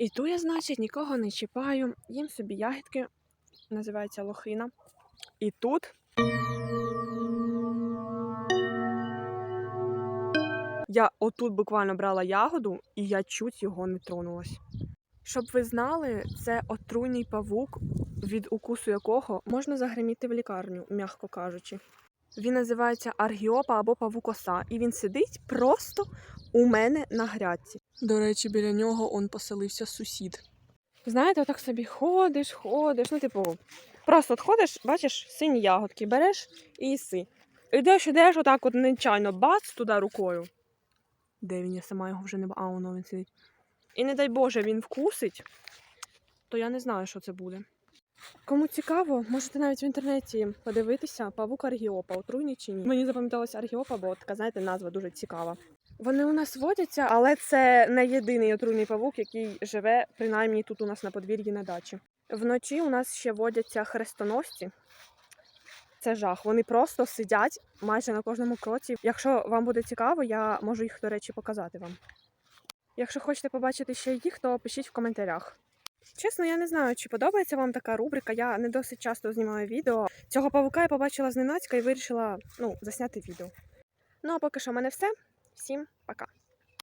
Іду я, значить, нікого не чіпаю, їм собі ягідки, називається лохина. І тут. Я отут буквально брала ягоду, і я чуть його не тронулась. Щоб ви знали, це отруйний павук, від укусу якого можна загриміти в лікарню, м'яко кажучи. Він називається аргіопа або павукоса, і він сидить просто у мене на грядці. До речі, біля нього он поселився сусід. Знаєте, отак собі ходиш, ходиш. Ну, типу, просто от ходиш, бачиш сині ягодки, береш і їси. Ідеш, ідеш, отак от нечайно бац туди рукою. Де він? Я сама його вже не А, воно він сидить. І не дай Боже, він вкусить, то я не знаю, що це буде. Кому цікаво, можете навіть в інтернеті подивитися павук аргіопа, отруйний чи ні. Мені запам'яталася аргіопа, бо така, знаєте, назва дуже цікава. Вони у нас водяться, але це не єдиний отруйний павук, який живе принаймні тут у нас на подвір'ї на дачі. Вночі у нас ще водяться хрестоносці. Це жах. Вони просто сидять майже на кожному кроці. Якщо вам буде цікаво, я можу їх, до речі, показати вам. Якщо хочете побачити ще їх, то пишіть в коментарях. Чесно, я не знаю, чи подобається вам така рубрика. Я не досить часто знімаю відео. Цього павука я побачила зненацька і вирішила ну, засняти відео. Ну а поки що в мене все. Всім пока.